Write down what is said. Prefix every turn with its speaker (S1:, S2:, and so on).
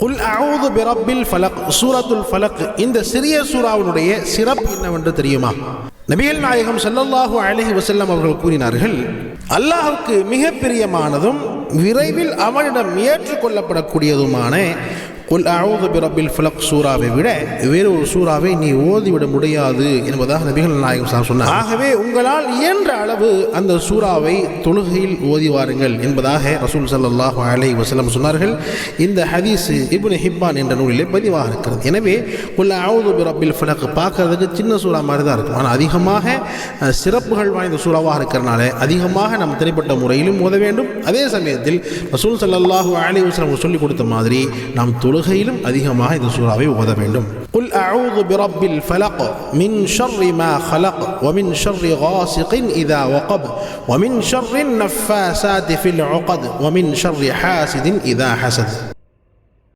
S1: குல் அவுது பிரபில் ஃபலக் சூரத்துல் ஃபலக் இந்த சிறிய சூறாவினுடைய சிறப்பு என்னவென்று தெரியுமா? நபிகள் நாயகம் செல்லல்லாஹு அலஹி வசல்லம் அவர்கள் கூறினார்கள் அல்லாஹுக்கு மிக பிரியமானதும் விரைவில் அவனிடம் ஏற்றுக்கொள்ளப்படக்கூடியதுமான குல் அவுது பிரபில் ஃபலக் சூறாவை விட வேறு ஒரு சூறாவை நீ ஓதிவிட முடியாது என்பதாக நபிகள் நாயகம் சார் சொன்னார். ஆகவே உங்களால் இயன்ற அளவு அந்த சூறாவை தொழுகையில் ஓதி வாருங்கள் என்பதாக ரசூல் சல்லாஹ் அலை வசலம் சொன்னார்கள். இந்த ஹதீஸ் இப்னு ஹிப்பான் என்ற நூலிலே பதிவாக இருக்கிறது. எனவே குல் அவுது பிரபில் ஃபலக் பார்க்கறதுக்கு சின்ன சூறா மாதிரி தான் இருக்கும். ஆனால் அதிகமாக சிறப்புகள் வாய்ந்த சூறாவாக இருக்கிறனால அதிகமாக நம் திரைப்பட்ட முறையிலும் ஓத வேண்டும். அதே சமயத்தில் ரசூல் ஸல்லல்லாஹு அலைஹி வஸல்லம் சொல்லிக் கொடுத்த மாதிரி நாம் தொழுகையிலும் அதிகமாக இந்த சூறாவை ஓத வேண்டும் قل أعوذ برب الفلق من شر ما خلق ومن شر غاسق إذا وقب ومن شر النفاسات في العقد ومن شر حاسد إذا حسد